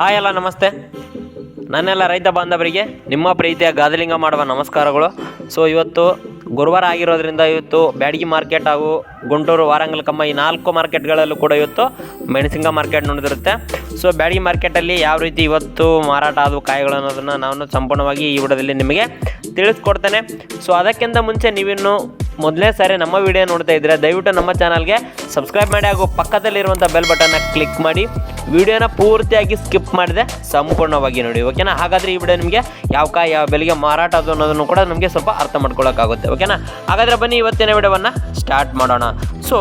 Hi ಎಲ್ಲ ನಮಸ್ತೆ. ನನ್ನೆಲ್ಲ ರೈತ ಬಾಂಧವರಿಗೆ ನಿಮ್ಮ ಪ್ರೀತಿಯ ಗಾದಲಿಂಗ ಮಾಡುವ ನಮಸ್ಕಾರಗಳು. ಸೊ ಇವತ್ತು ಗುರುವಾರ ಆಗಿರೋದ್ರಿಂದ ಇವತ್ತು ಬ್ಯಾಡಗಿ ಮಾರ್ಕೆಟ್ ಹಾಗೂ ಗುಂಟೂರು ವಾರಂಗಲ್ ಕಮ್ಮ ಈ ನಾಲ್ಕು ಮಾರ್ಕೆಟ್ಗಳಲ್ಲೂ ಕೂಡ ಇವತ್ತು ಮೆಣಸಿಂಗ ಮಾರ್ಕೆಟ್ ನೋಡಿದಿರುತ್ತೆ. ಸೊ ಬ್ಯಾಡಗಿ ಮಾರ್ಕೆಟಲ್ಲಿ ಯಾವ ರೀತಿ ಇವತ್ತು ಮಾರಾಟ ಆದವು ಕಾಯಿಗಳು ಅನ್ನೋದನ್ನು ನಾನು ಸಂಪೂರ್ಣವಾಗಿ ಈ ವಿಡಿಯೋದಲ್ಲಿ ನಿಮಗೆ ತಿಳಿಸ್ಕೊಡ್ತೇನೆ. ಸೊ ಅದಕ್ಕಿಂತ ಮುಂಚೆ ನೀವಿನ್ನು ಮೊದಲನೇ ಸಾರಿ ನಮ್ಮ ವಿಡಿಯೋ ನೋಡ್ತಾ ಇದ್ದರೆ ದಯವಿಟ್ಟು ನಮ್ಮ ಚಾನಲ್ಗೆ ಸಬ್ಸ್ಕ್ರೈಬ್ ಮಾಡಿ ಹಾಗೂ ಪಕ್ಕದಲ್ಲಿರುವಂಥ ಬೆಲ್ ಬಟನ್ನ ಕ್ಲಿಕ್ ಮಾಡಿ. ವಿಡಿಯೋನ ಪೂರ್ತಿಯಾಗಿ ಸ್ಕಿಪ್ ಮಾಡಿದೆ ಸಂಪೂರ್ಣವಾಗಿ ನೋಡಿ ಓಕೆನಾ ಹಾಗಾದರೆ ಈ ವಿಡಿಯೋ ನಿಮಗೆ ಯಾವ ಕಾಯಿ, ಯಾವ ಬೆಲೆಗೆ ಮಾರಾಟ ಅದು ಅನ್ನೋದನ್ನು ಕೂಡ ನಮಗೆ ಸ್ವಲ್ಪ ಅರ್ಥ ಮಾಡ್ಕೊಳ್ಳೋಕ್ಕಾಗುತ್ತೆ ಓಕೆನಾ ಹಾಗಾದರೆ ಬನ್ನಿ ಇವತ್ತಿನ ವಿಡಿಯೋವನ್ನು ಸ್ಟಾರ್ಟ್ ಮಾಡೋಣ. ಸೊ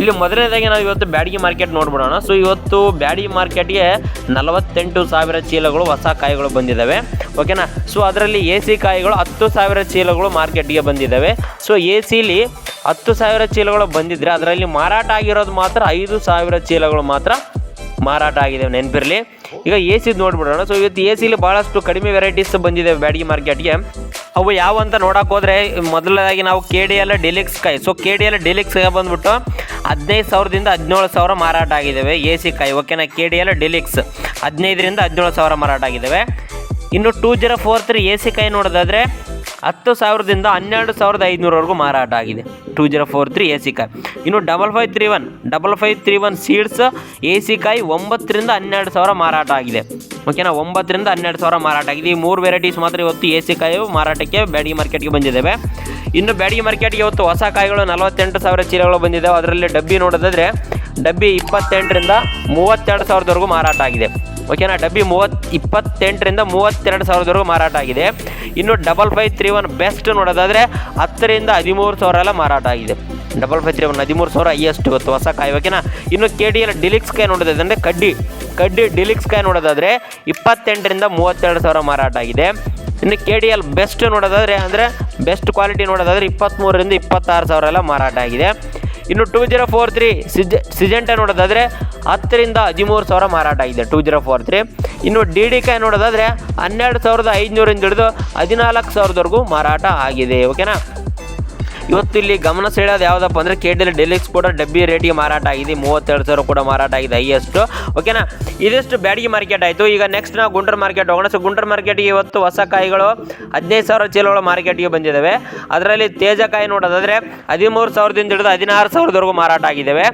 ಇಲ್ಲಿ ಮೊದಲನೇದಾಗಿ ನಾವು ಇವತ್ತು ಬ್ಯಾಡಗಿ ಮಾರ್ಕೆಟ್ ನೋಡ್ಬಿಡೋಣ. ಸೊ ಇವತ್ತು ಬ್ಯಾಡಗಿ ಮಾರ್ಕೆಟ್ಗೆ ನಲವತ್ತೆಂಟು ಸಾವಿರ ಚೀಲಗಳು ಹೊಸ ಕಾಯಿಗಳು ಬಂದಿದ್ದಾವೆ ಓಕೆನಾ ಸೊ ಅದರಲ್ಲಿ ಎ ಸಿ ಕಾಯಿಗಳು ಹತ್ತು ಸಾವಿರ ಚೀಲಗಳು ಮಾರ್ಕೆಟ್ಗೆ ಬಂದಿದ್ದಾವೆ ಸೊ ಎ ಸಿಲಿ ಹತ್ತು ಸಾವಿರ ಚೀಲಗಳು ಬಂದಿದ್ದರೆ ಅದರಲ್ಲಿ ಮಾರಾಟ ಆಗಿರೋದು ಮಾತ್ರ ಐದು ಸಾವಿರ ಚೀಲಗಳು ಮಾತ್ರ ಮಾರಾಟ ಆಗಿದೆ ನೆನಪಿರಲಿ. ಈಗ ಎ ಸಿದು ನೋಡ್ಬಿಡೋಣ. ಸೊ ಇವತ್ತು ಎ ಸಿಲಿ ಭಾಳಷ್ಟು ಕಡಿಮೆ ವೆರೈಟೀಸ್ ಬಂದಿದೆ ಬ್ಯಾಡಗಿ ಮಾರ್ಕೆಟ್ಗೆ ಅವು ಯಾವ ಅಂತ ನೋಡಕ್ಕೆ ಹೋದರೆ, ಮೊದಲನೇದಾಗಿ ನಾವು ಕೆ ಡಿ ಎಲ್ ಡಿಲೆಕ್ಸ್ ಕಾಯಿ. ಸೊ ಕೆ ಡಿ ಎಲ್ ಡಿಲಿಕ್ಸ್ಗೆ ಬಂದ್ಬಿಟ್ಟು ಹದಿನೈದು ಸಾವಿರದಿಂದ ಹದಿನೇಳು ಸಾವಿರ ಮಾರಾಟ ಆಗಿದ್ದಾವೆ ಎ ಸಿ ಕಾಯಿ ಓಕೆನಾ ಕೆ ಡಿ ಎಲ್ ಡಿಲಿಕ್ಸ್ ಹದಿನೈದರಿಂದ ಹದಿನೇಳು ಸಾವಿರ ಮಾರಾಟ ಆಗಿದ್ದಾವೆ ಇನ್ನು two zero four three A C ಕಾಯಿ ನೋಡೋದಾದರೆ ಹತ್ತು ಸಾವಿರದಿಂದ ಹನ್ನೆರಡು ಸಾವಿರದ ಐದುನೂರವರೆಗೂ ಮಾರಾಟ ಆಗಿದೆ. Two zero four three A C ಕಾಯಿ. ಇನ್ನು double five three one double five three one seeds A C ಕಾಯಿ ಒಂಬತ್ತರಿಂದ ಹನ್ನೆರಡು ಸಾವಿರ ಮಾರಾಟ ಆಗಿದೆ. ಓಕೆನಾ ಒಂಬತ್ತರಿಂದ ಹನ್ನೆರಡು ಸಾವಿರ ಮಾರಾಟ ಆಗಿದೆ. ಈ ಮೂರು ವೆರೈಟೀಸ್ ಮಾತ್ರ ಇವತ್ತು ಎ ಸಿ ಕಾಯಿ ಮಾರಾಟಕ್ಕೆ ಬ್ಯಾಡಿ ಮಾರ್ಕೆಟ್ಗೆ ಬಂದಿದ್ದಾವೆ ಇನ್ನು ಬ್ಯಾಡಿ ಮಾರ್ಕೆಟ್ಗೆ ಇವತ್ತು ಹೊಸ ಕಾಯಿಗಳು ನಲವತ್ತೆಂಟು ಸಾವಿರ ಚೀಲಗಳು ಬಂದಿದ್ದಾವೆ ಅದರಲ್ಲಿ ಡಬ್ಬಿ ನೋಡೋದಾದರೆ, ಡಬ್ಬಿ ಇಪ್ಪತ್ತೆಂಟರಿಂದ ಮೂವತ್ತೆರಡು ಸಾವಿರದವರೆಗೂ ಮಾರಾಟ ಆಗಿದೆ. ಓಕೆನಾ ಡಬ್ಬಿ ಮೂವತ್ತು ಇಪ್ಪತ್ತೆಂಟರಿಂದ ಮೂವತ್ತೆರಡು ಸಾವಿರದವರೆಗೂ ಮಾರಾಟ ಆಗಿದೆ. ಇನ್ನು double five three one best ನೋಡೋದಾದರೆ ಹತ್ತರಿಂದ ಹದಿಮೂರು ಸಾವಿರ ಎಲ್ಲ ಮಾರಾಟ ಆಗಿದೆ. ಡಬಲ್ ಫೈವ್ ತ್ರೀ ಒನ್ ಹದಿಮೂರು ಸಾವಿರ ಹೈಯೆಸ್ಟ್ ಇವತ್ತು ಹೊಸ ಕಾಯಿ. ಓಕೆನಾ ಇನ್ನು ಕೆ ಡಿ ಎಲ್ ಡಿಲಿಕ್ಸ್ ಕೈ ನೋಡೋದಾದ್ರೆ ಅಂದರೆ ಕಡ್ಡಿ ಕಡ್ಡಿ ಡಿಲಿಕ್ಸ್ ಕೈ ನೋಡೋದಾದರೆ ಇಪ್ಪತ್ತೆಂಟರಿಂದ ಮೂವತ್ತೆರಡು ಸಾವಿರ ಮಾರಾಟ ಆಗಿದೆ. ಇನ್ನು ಕೆ ಡಿ ಎಲ್ ಬೆಸ್ಟ್ ನೋಡೋದಾದರೆ ಅಂದರೆ ಬೆಸ್ಟ್ ಕ್ವಾಲಿಟಿ ನೋಡೋದಾದರೆ ಇಪ್ಪತ್ತ್ಮೂರರಿಂದ ಇಪ್ಪತ್ತಾರು ಸಾವಿರ ಎಲ್ಲ ಮಾರಾಟ ಆಗಿದೆ. ಇನ್ನು ಟೂ ಜೀರೋ ಫೋರ್ ತ್ರೀ ಸಿಜ, ಸಿಜೆಂಟ ನೋಡೋದಾದರೆ ಹತ್ತರಿಂದ ಹದಿಮೂರು ಸಾವಿರ ಮಾರಾಟ ಆಗಿದೆ ಟೂ ಜೀರೋ ಫೋರ್ ತ್ರೀ ಇನ್ನು ಡಿ ಡಿ ಕಾಯಿ ನೋಡೋದಾದರೆ ಹನ್ನೆರಡು ಸಾವಿರದ ಐದುನೂರಿಂದ ಹಿಡಿದು ಹದಿನಾಲ್ಕು ಸಾವಿರದವರೆಗೂ ಮಾರಾಟ ಆಗಿದೆ ಓಕೆನಾ ಇವತ್ತು ಇಲ್ಲಿ ಗಮನ ಸೆಳೆಯೋದು ಯಾವುದಪ್ಪ ಅಂದರೆ ಕೆ ಡಿ ಡೆಲಿಕ್ಸ್ ಕೂಡ ಡಬ್ಬಿ ರೇಟಿಗೆ ಮಾರಾಟ ಆಗಿದೆ. ಮೂವತ್ತೆರಡು ಸಾವಿರ ಕೂಡ ಮಾರಾಟ ಆಗಿದೆ ಹೈಯೆಸ್ಟು ಓಕೆನಾ ಇದಿಷ್ಟು ಬ್ಯಾಡಗಿ ಮಾರ್ಕೆಟ್ ಆಯಿತು. ಈಗ ನೆಕ್ಸ್ಟ್ ನಾವು ಗುಂಟೂರು ಮಾರ್ಕೆಟ್ ಹೋಗೋಣ. ಸೊ ಗುಂಟೂರು ಮಾರ್ಕೆಟ್ಗೆ ಇವತ್ತು ಹೊಸ ಕಾಯಿಗಳು ಹದಿನೈದು ಸಾವಿರ ಚೀಲಗಳು ಮಾರ್ಕೆಟಿಗೆ ಬಂದಿದ್ದಾವೆ ಅದರಲ್ಲಿ ತೇಜಕಾಯಿ ನೋಡೋದಾದರೆ ಹದಿಮೂರು ಸಾವಿರದಿಂದ ಹಿಡಿದು ಹದಿನಾರು ಸಾವಿರದವರೆಗೂ ಮಾರಾಟ ಆಗಿದ್ದಾವೆ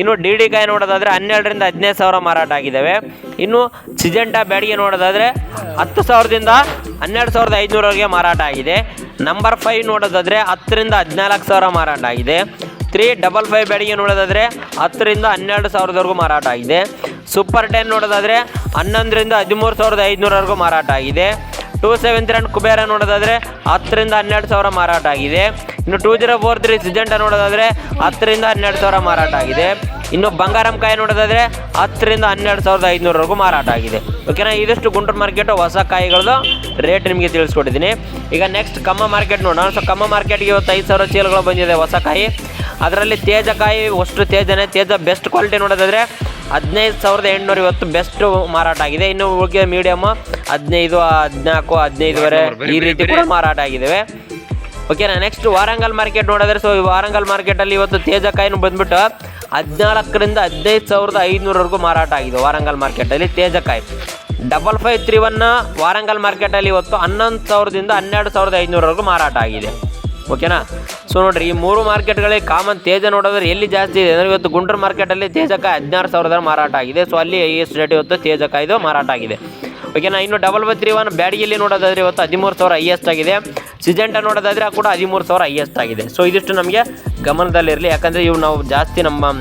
ಇನ್ನು ಡಿ ಡಿ ಕಾಯಿ ನೋಡೋದಾದರೆ ಹನ್ನೆರಡರಿಂದ ಹದಿನೈದು ಸಾವಿರ ಮಾರಾಟ ಆಗಿದ್ದಾವೆ ಇನ್ನು ಸಿಜೆಂಟಾ ಬ್ಯಾಡಿಗೆ ನೋಡೋದಾದರೆ ಹತ್ತು ಸಾವಿರದಿಂದ ಹನ್ನೆರಡು ಸಾವಿರದ ಐದುನೂರವರೆಗೆ ಮಾರಾಟ ಆಗಿದೆ. ನಂಬರ್ ಫೈವ್ ನೋಡೋದಾದರೆ ಹತ್ತರಿಂದ ಹದಿನಾಲ್ಕು ಸಾವಿರ ಮಾರಾಟ ಆಗಿದೆ. ತ್ರೀ ಡಬಲ್ ಫೈವ್ ಬ್ಯಾಡಿಗೆ ನೋಡೋದಾದರೆ ಹತ್ತರಿಂದ ಹನ್ನೆರಡು ಸಾವಿರದವರೆಗೂ ಮಾರಾಟ ಆಗಿದೆ. ಸೂಪರ್ ಟೆನ್ ನೋಡೋದಾದರೆ ಹನ್ನೊಂದರಿಂದ ಹದಿಮೂರು ಸಾವಿರದ ಐದುನೂರವರೆಗೂ ಮಾರಾಟ ಆಗಿದೆ. ಟೂ ಸೆವೆನ್ ತ್ರೀ ಕುಬೇರ ನೋಡೋದಾದರೆ ಹತ್ತರಿಂದ ಹನ್ನೆರಡು ಸಾವಿರ ಮಾರಾಟ ಆಗಿದೆ. ಇನ್ನು two zero four three Syngenta ನೋಡೋದಾದರೆ ಹತ್ತರಿಂದ ಹನ್ನೆರಡು ಸಾವಿರ ಮಾರಾಟ ಆಗಿದೆ. ಇನ್ನು ಬಂಗಾರಂ ಕಾಯಿ ನೋಡೋದಾದರೆ ಹತ್ತರಿಂದ ಹನ್ನೆರಡು ಸಾವಿರದ ಐದುನೂರವರೆಗೂ ಮಾರಾಟ ಆಗಿದೆ. ಓಕೆನಾ ಇದಿಷ್ಟು ಗುಂಟೂರು ಮಾರ್ಕೆಟು ಹೊಸ ಕಾಯಿಗಳದ್ದು ರೇಟ್ ನಿಮಗೆ ತಿಳಿಸ್ಕೊಟ್ಟಿದ್ದೀನಿ. ಈಗ ನೆಕ್ಸ್ಟ್ ಕಮ್ಮ ಮಾರ್ಕೆಟ್ ನೋಡೋಣ. ಸೊ ಕಮ್ಮ ಮಾರ್ಕೆಟ್ಗೆ ಇವತ್ತು ಐದು ಸಾವಿರ ಚೀಲಗಳು ಬಂದಿದೆ ಹೊಸ ಕಾಯಿ. ಅದರಲ್ಲಿ ತೇಜ ಕಾಯಿ ಅಷ್ಟು ತೇಜನೇ ತೇಜ ಬೆಸ್ಟ್ ಕ್ವಾಲಿಟಿ ನೋಡೋದಾದರೆ ಹದಿನೈದು ಸಾವಿರದ ಎಂಟುನೂರ ಇವತ್ತು ಬೆಸ್ಟ್ ಮಾರಾಟ ಆಗಿದೆ. ಇನ್ನು ಉಳಿಕೆ ಮೀಡಿಯಮ್ಮು ಹದಿನೈದು ಹದಿನಾಲ್ಕು ಹದಿನೈದುವರೆ ಈ ರೀತಿ ಕೂಡ ಮಾರಾಟ ಆಗಿದ್ದಾವೆ ಓಕೆನಾ ನೆಕ್ಸ್ಟ್ ವಾರಂಗಲ್ ಮಾರ್ಕೆಟ್ ನೋಡಿದ್ರೆ ಸೊ ಈ ವಾರಂಗಲ್ ಮಾರ್ಕೆಟಲ್ಲಿ ಇವತ್ತು ತೇಜ ಕಾಯಿನೂ ಬಂದ್ಬಿಟ್ಟು ಹದಿನಾಲ್ಕರಿಂದ ಹದಿನೈದು ಸಾವಿರದ ಐದುನೂರವರೆಗೂ ಮಾರಾಟ ಆಗಿದೆ ವಾರಂಗಲ್ ಮಾರ್ಕೆಟಲ್ಲಿ ತೇಜಕಾಯಿ. Double five three one Warangal ಮಾರ್ಕೆಟಲ್ಲಿ ಇವತ್ತು ಹನ್ನೊಂದು ಸಾವಿರದಿಂದ ಹನ್ನೆರಡು ಸಾವಿರದ ಐದುನೂರವರೆಗೂ ಮಾರಾಟ ಆಗಿದೆ. ಓಕೆನಾ ಸೊ ನೋಡ್ರಿ, ಈ ಮೂರು ಮಾರ್ಕೆಟ್ಗಳಿಗೆ ಕಾಮನ್ ತೇಜ ನೋಡಿದ್ರೆ ಎಲ್ಲಿ ಜಾಸ್ತಿ ಇದೆ? ಅಂದರೆ ಇವತ್ತು ಗುಂಟೂರು ಮಾರ್ಕೆಟಲ್ಲಿ ತೇಜಕಾಯಿ ಹದಿನಾರು ಸಾವಿರದ ಮಾರಾಟ ಆಗಿದೆ. ಸೊ ಅಲ್ಲಿ ಎಷ್ಟು ರೇಟ್ ಇವತ್ತು ತೇಜಕಾಯಿದು ಮಾರಾಟ ಆಗಿದೆ. ಓಕೆನಾ, ಇನ್ನು ಡಬಲ್ ಬೈ ತ್ರೀ ಒನ್ ಬ್ಯಾಡಿಗೆಯಲ್ಲಿ ನೋಡೋದಾದ್ರೆ ಇವತ್ತು ಹದಿಮೂರು ಸಾವಿರ ಹೈಯೆಸ್ಟ್ ಆಗಿದೆ. ಸಿಜೆಂಟ ನೋಡೋದಾದ್ರೆ ಕೂಡ ಹದಿಮೂರು ಸಾವಿರ ಹೈಯೆಸ್ಟ್ ಆಗಿದೆ. ಸೊ ಇದಿಷ್ಟು ನಮಗೆ ಗಮನದಲ್ಲಿರಲಿ. ಯಾಕಂದರೆ ಇವು ನಾವು ಜಾಸ್ತಿ ನಮ್ಮ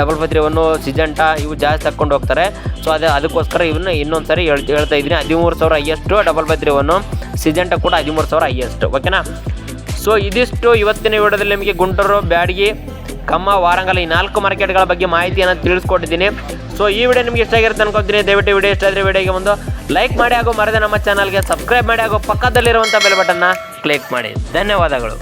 double five three one Syngenta ಇವು ಜಾಸ್ತಿ ತಕ್ಕೊಂಡು ಹೋಗ್ತಾರೆ. ಸೊ ಅದೇ ಅದಕ್ಕೋಸ್ಕರ ಇವನ್ನ ಇನ್ನೊಂದು ಸರಿ ಹೇಳ್ತಾ ಹೇಳ್ತಾ ಇದ್ದೀನಿ. ಹದಿಮೂರು ಸಾವಿರ highest double five three one Syngenta ಕೂಡ ಹದಿಮೂರು ಸಾವಿರ ಹೈಯೆಸ್ಟ್ ಓಕೆನಾ? ಸೊ ಇದಿಷ್ಟು ಇವತ್ತಿನ ವಿಡಿಯೋದಲ್ಲಿ ನಿಮಗೆ ಗುಂಟೂರು, ಬ್ಯಾಡಗಿ, ಕಮ್ಮ, ವಾರಂಗಲ್ ಈ ನಾಲ್ಕು ಮಾರ್ಕೆಟ್ಗಳ ಬಗ್ಗೆ ಮಾಹಿತಿಯನ್ನು ತಿಳಿಸ್ಕೊಟ್ಟಿದ್ದೀನಿ. ಸೊ ಈ ವಿಡಿಯೋ ನಿಮಗೆ ಇಷ್ಟ ಆಗಿರುತ್ತೆ ಅನ್ಕೊತೀನಿ ದಯವಿಟ್ಟು ವಿಡಿಯೋ ಇಷ್ಟ ಆದರೆ ವಿಡಿಯೋಗೆ ಒಂದು ಲೈಕ್ ಮಾಡಿ ಹಾಗೂ ಮರದೆ ನಮ್ಮ ಚಾನಲ್ಗೆ ಸಬ್ಸ್ಕ್ರೈಬ್ ಮಾಡಿ ಹಾಗೂ ಪಕ್ಕದಲ್ಲಿರುವಂಥ ಬೆಲ್ ಬಟನ್ನ ಕ್ಲಿಕ್ ಮಾಡಿ. ಧನ್ಯವಾದಗಳು.